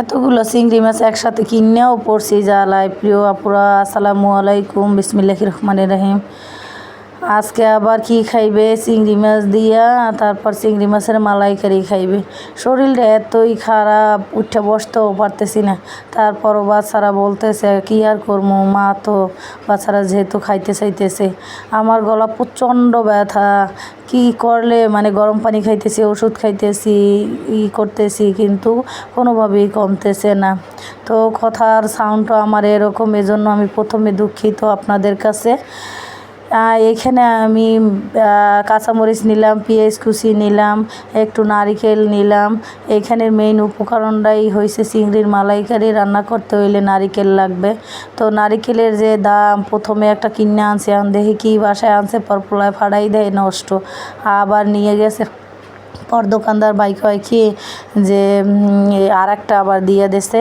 এতগুলো চিংড়ি মাছ একসাথে কিনেও পড়ছি জ্বালায়। প্রিয় আপুরা আসসালামু আলাইকুম। বিসমিল্লাহ রহমান রহিম। আজকে আবার কি খাইবে? চিংড়ি মাছ দিয়া, তারপর চিংড়ি মাছের মালাইকারি খাইবে। শরীরটা এতই খারাপ, উঠে বসতেও পারতেছি না। তারপরও বাচ্চারা বলতেছে, কি আর করব? মা তো বাচ্চারা যেহেতু খাইতে চাইতেছে, আমার গলা প্রচণ্ড ব্যথা। কি করলে? মানে গরম পানি খাইতেছি, ওষুধ খাইতেছি, ই করতেছি, কিন্তু কোনোভাবেই কমতেছে না। তো কথার সাউন্ডটা আমার এরকম, এজন্য আমি প্রথমে দুঃখিত আপনাদের কাছে। এখানে আমি কাঁচামরিচ নিলাম, পেঁয়াজ কুচি নিলাম, একটু নারিকেল নিলাম। এখানের মেইন উপকরণটাই হয়েছে চিংড়ির মালাইকারি, রান্না করতে হইলে নারিকেল লাগবে। তো নারিকেলের যে দাম, প্রথমে একটা কিনে আনছে, আন দেখি কী বাসায় আনছে পর পোলায় ফাড়াই দেয়, নষ্ট। আবার নিয়ে গেছে পর দোকানদার বাইক হয় কি যে আর একটা আবার দিয়ে দেছে।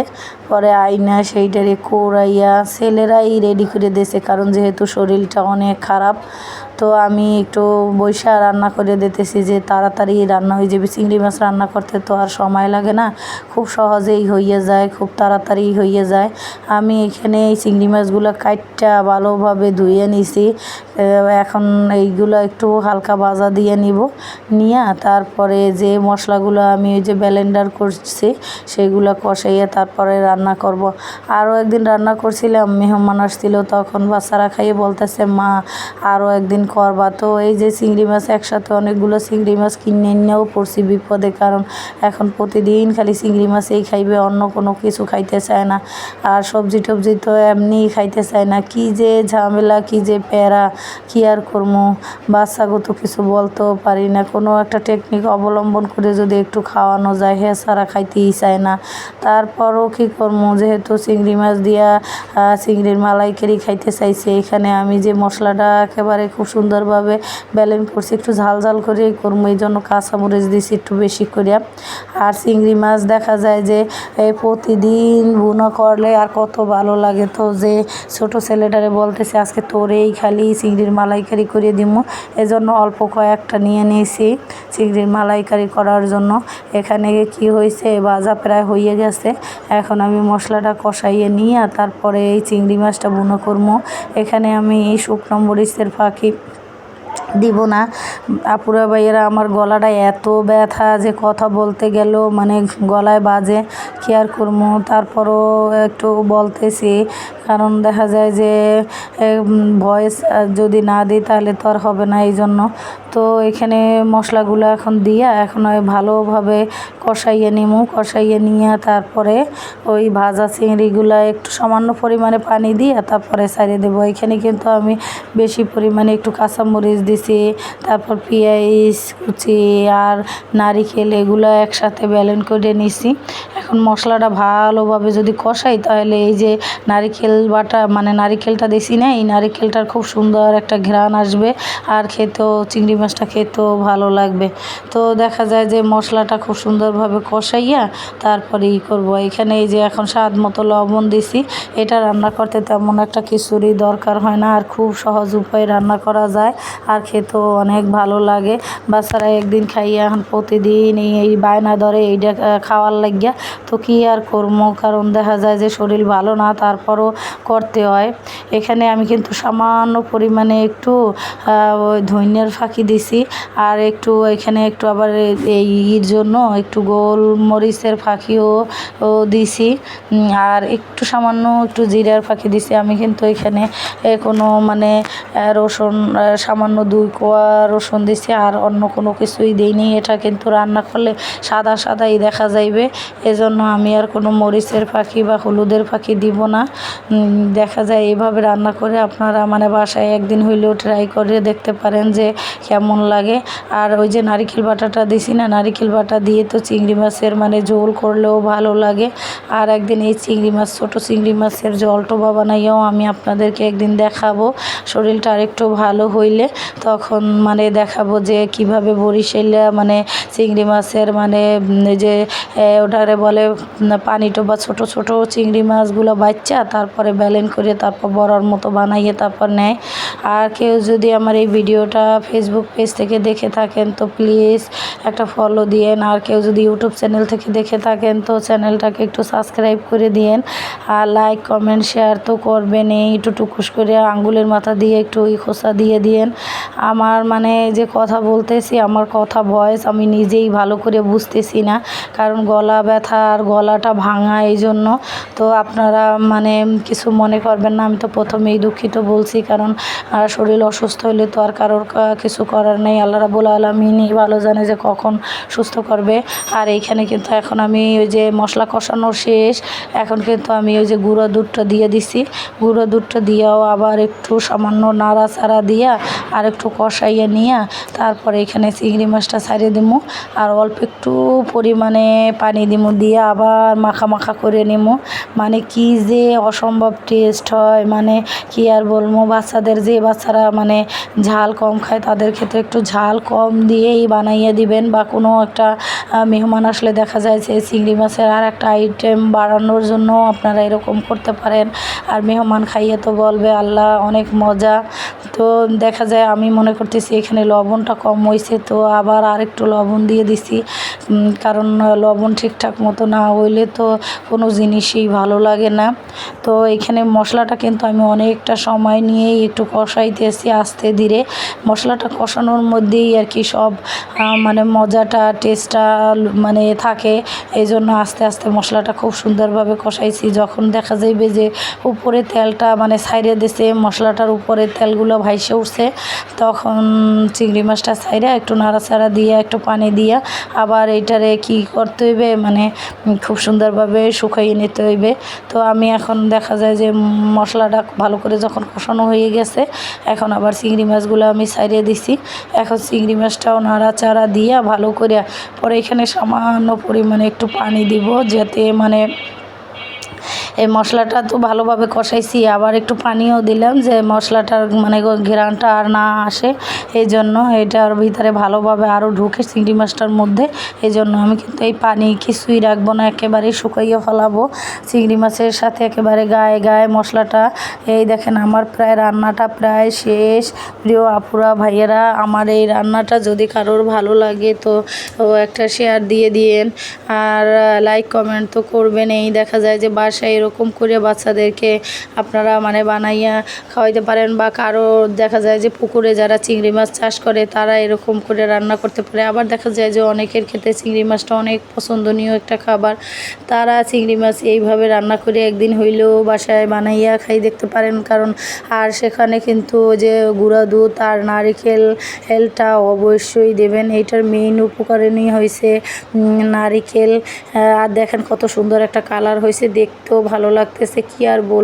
পরে আইনা সেইটারে কোরাইয়া ছেলেরাই রেডি করে দিয়েছে কারণ যেহেতু শরীরটা অনেক খারাপ, তো আমি একটু বৈশা রান্না করে দিতেছি যে তাড়াতাড়ি রান্না হয়ে যাবে। চিংড়ি মাছ রান্না করতে তো আর সময় লাগে না, খুব সহজেই হইয়ে যায়, খুব তাড়াতাড়ি হইয়ে যায়। আমি এখানে এই চিংড়ি মাছগুলো কাটটা ভালোভাবে ধুয়ে নিছি এখন এইগুলো একটু হালকা ভাজা দিয়ে নিব, নিয়ে তারপরে যে মশলাগুলো আমি ওই যে ব্যালেন্ডার করছি, সেগুলো কষাইয়ে তারপরে রান্না করব। আরও একদিন রান্না করছিলাম, মেহমান আসছিল তখন বাচ্চারা খাইয়ে বলতেছে, মা, আরও একদিন করবা। তো এই যে চিংড়ি মাছ একসাথে অনেকগুলো চিংড়ি মাছ কিনে নিয়েও পড়ছি বিপদে, কারণ এখন প্রতিদিন খালি চিংড়ি মাছেই খাইবে, অন্য কোনো কিছু খাইতে চায় না। আর সবজি টবজি তো এমনিই খাইতে চায় না। কি যে ঝামেলা, কি যে প্যারা, কি আর করব বাচ্চাগত কিছু বলতেও পারি না। কোনো একটা টেকনিক অবলম্বন করে যদি একটু খাওয়ানো যায়, হে সারা খাইতেই চায় না। তারপরও কী করব যেহেতু চিংড়ি মাছ দিয়া চিংড়ির মালাইকারি খাইতে চাইছে, এখানে আমি যে মশলাটা একেবারে খুব সুন্দরভাবে ব্যালেন্স করছি, একটু ঝাল ঝাল করেই করব এই জন্য কাঁচামরিচ দিছি একটু বেশি করিয়া। আর চিংড়ি মাছ দেখা যায় যে প্রতিদিন বুনো করলে আর কত ভালো লাগে তো যে, ছোট ছেলেটারে বলতেছে, আজকে তোরেই খালি চিংড়ির মালাইকারি করে দিমু। এজন্য অল্প কয়েকটা নিয়ে নিয়েছি, চিংড়ির মালাইকারি করার জন্য। এখানে কি হয়েছে ভাজা প্রায় হয়ে গেছে। এখন আমি মশলাটা কষাইয়ে নিয়ে তারপরে এই চিংড়ি মাছটা বুনো করব এখানে আমি এই শুকনো মরিচের ফাঁকি দিব না। আপুরা ভাইয়েরা, আমার গলাটা এত ব্যথা যে কথা বলতে গেলেও মানে গলায় বাজে, কি আর করব তারপরও একটু বলতেছি, কারণ দেখা যায় যে ভয়েস যদি না দিই তাহলে তো আর হবে না এই জন্য তো এখানে মশলাগুলো এখন দিয়া এখন ভালোভাবে কষাইয়ে নিমু, কষাইয়ে নিয়ে তারপরে ওই ভাজা চিংড়িগুলো একটু সামান্য পরিমাণে পানি দিয়ে তারপরে সারিয়ে দেবো। এখানে কিন্তু আমি বেশি পরিমাণে একটু কাঁচামরিচ দিছি, তারপর পেঁয়াজ কুচি আর নারিকেল এগুলো একসাথে ব্যালেন্স করে নিছি। এখন মশলাটা ভালোভাবে যদি কষাই, তাহলে এই যে নারিকেল বাটা মানে নারিকেলটা দিছি না এই নারিকেলটার খুব সুন্দর একটা ঘ্রাণ আসবে আর খেতেও, চিংড়ি মাছটা খেতেও ভালো লাগবে। তো দেখা যায় যে মশলাটা খুব সুন্দরভাবে কষাইয়া তারপরে ই করব। এখানে এই যে এখন স্বাদ মতো লবণ দিছি, এটা রান্না করতে তেমন একটা কিছুরই দরকার হয় না, আর খুব সহজ উপায়ে রান্না করা যায়, আর খেতেও অনেক ভালো লাগে। বাচ্চারা একদিন খাইয়ে এখন প্রতিদিন এই বায়না ধরে এইটা খাওয়ার লাগিয়া তো কী আর করব? কারণ দেখা যায় যে শরীর ভালো না, তারপরও করতে হয়। এখানে আমি কিন্তু সামান্য পরিমাণে একটু ধনিয়ার ফাঁকি দিছি। আর একটু এখানে একটু আবার এই ইর জন্য একটু গোলমরিচের ফাঁকিও দিছি। আর একটু সামান্য একটু জিরার ফাঁকি দিছি। আমি কিন্তু এখানে কোনো মানে রসুন সামান্য দুই কোয়া রসুন দিছি। আর অন্য কোনো কিছুই দিইনি। এটা কিন্তু রান্না করলে সাদা সাদাই দেখা যাইবে। এজন্য আমি আর কোনো মরিচের পাখি বা হলুদের পাখি দিব না। দেখা যায় এইভাবে রান্না করে আপনারা মানে বাসায় একদিন হইলেও ট্রাই করে দেখতে পারেন যে কেমন লাগে। আর ওই যে নারিকেল বাটাটা দিছি না, নারিকেল বাটা দিয়ে তো চিংড়ি মাছের মানে ঝোল করলেও ভালো লাগে। আর একদিন এই চিংড়ি মাছ, ছোটো চিংড়ি মাছের জলটোবা বানাইয়াও আমি আপনাদেরকে একদিন দেখাবো। শরীরটা আরেকটু ভালো হইলে তখন মানে দেখাবো যে কীভাবে বরিশালে মানে চিংড়ি মাছের মানে যে ওটারে বলে উম, পানিটো বা ছোট ছোট চিংড়ি মাছগুলো বাচ্চা তারপরে ব্যালেন করে তারপর বড়ার মতো বানাইয়ে তারপর নেয়। আর কেউ যদি আমার এই ভিডিওটা ফেসবুক পেজ থেকে দেখে থাকেন তো প্লিজ একটা ফলো দিয়েন। আর কেউ যদি ইউটিউব চ্যানেল থেকে দেখে থাকেন তো চ্যানেলটাকে একটু সাবস্ক্রাইব করে দিয়েন। আর লাইক কমেন্ট শেয়ার তো করবেন। এই একটু টুকুস করে আঙ্গুলের মাথা দিয়ে একটু ওই খোসা দিয়ে দিয়েন। আমার মানে যে কথা বলতেছি আমার কথা ভয়েস আমি নিজেই ভালো করে বুঝতেছি না। কারণ গলা ব্যথা আর গলাটা ভাঙা এই জন্য। তো আপনারা মানে কিছু মনে করবেন না, আমি তো প্রথমেই দুঃখিত বলছি, কারণ শরীর অসুস্থ হলে তো আর কারোর কিছু করার নেই। আল্লাহ রাবুল আলমিনই ভালো জানে যে কখন সুস্থ করবে। আর এইখানে কিন্তু এখন আমি ওই যে মশলা কষানো শেষ, এখন কিন্তু আমি ওই যে গুঁড়ো দুধটা দিয়ে দিছি। গুঁড়ো দুধটা দিয়েও আবার একটু সামান্য নাড়া নাড়াচাড়া দিয়া আর একটু কষাইয়া নিয়ে তারপরে এখানে চিংড়ি মাছটা ছাড়িয়ে দিমু। আর অল্প একটু পরিমাণে পানি দিমু দিয়ে আবার মাখা মাখা করে নিমু। মানে কি যে অসম্ভব টেস্ট হয় মানে কি আর বলব, বাচ্চাদের যে বাচ্চারা মানে ঝাল কম খায় তাদের ক্ষেত্রে একটু ঝাল কম দিয়েই বানাইয়ে দিবেন বা কোনো একটা মেহমান আসলে দেখা যায় যে চিংড়ি মাছের আর একটা আইটেম বাড়ানোর জন্য আপনারা এরকম করতে পারেন। আর মেহমান খাইয়ে তো বলবে, আল্লাহ, অনেক মজা। তো দেখা যায় আমি মনে করতেছি এখানে লবণটা কম হয়েছে তো আবার আরেকটু লবণ দিয়ে দিছি। কারণ লবণ ঠিকঠাক মতো না হইলে তো কোনো জিনিসই ভালো লাগে না। তো এখানে মশলাটা কিন্তু আমি অনেকটা সময় নিয়েই একটু কষাইতেছি আস্তে ধীরে। মশলাটা কষানোর মধ্যেই আর কি সব মানে মজাটা, টেস্টটা মানে থাকে। এই জন্য আস্তে আস্তে মশলাটা খুব সুন্দরভাবে কষাইছি। যখন দেখা যাইবে যে উপরে তেলটা মানে সাইডে দিছে, মশলাটার উপরে তেলগুলো ভাইসে উঠছে, তখন চিংড়ি মাছটা সাইডে একটু নাড়াচাড়া দিয়ে, একটু পানি দিয়ে আবার এইটারে কি করতে হইবে? মানে খুব সুন্দরভাবে শুকাইয়ে নিতে হইবে। তো আমি এখন দেখা যায় যে মশলাটা ভালো করে যখন কষানো হয়ে গেছে, এখন আবার চিংড়ি মাছগুলো আমি সাইডে দিছি। এখন চিংড়ি মাছটাও নাড়াচাড়া দিয়ে ভালো করে পরে এখানে সামান্য পরিমাণে একটু পানি দিব, যাতে মানে এই মশলাটা তো ভালোভাবে কষাইছি, আবার একটু পানিও দিলাম যে মশলাটার মানে ঘেরানটা আর না আসে, এই জন্য এটার ভিতরে ভালোভাবে আরও ঢুকে চিংড়ি মাছটার মধ্যে, এই জন্য আমি কিন্তু এই পানি কিছুই রাখব না, একেবারে শুকাইয়ে ফেলাবো। চিংড়ি মাছের সাথে একেবারে গায়ে গায়ে মশলাটা, এই দেখেন আমার প্রায় রান্নাটা প্রায় শেষ। প্রিয় আপুরা, ভাইয়েরা, আমার এই রান্নাটা যদি কারোর ভালো লাগে তো ও একটা শেয়ার দিয়ে দিয়েন, আর লাইক কমেন্ট তো করবেন। এই দেখা যায় যে বাসায় এরকম করে বাচ্চাদেরকে আপনারা মানে বানাইয়া খাওয়াইতে পারেন বা কারও দেখা যায় যে পুকুরে যারা চিংড়ি মাছ চাষ করে, তারা এরকম করে রান্না করতে পারে। আবার দেখা যায় যে অনেকের ক্ষেত্রে চিংড়ি মাছটা অনেক পছন্দনীয় একটা খাবার। তারা চিংড়ি মাছ এইভাবে রান্না করে একদিন হইলেও বাসায় বানাইয়া খাই দেখতে পারেন। কারণ আর সেখানে কিন্তু যে গুঁড়া দুধ আর নারিকেল হেলটা অবশ্যই দেবেন। এইটার মেইন উপকরণই হয়েছে নারিকেল। আর দেখেন কত সুন্দর একটা কালার হয়েছে দেখতেও ভালো লাগতেছে কি আর বলব?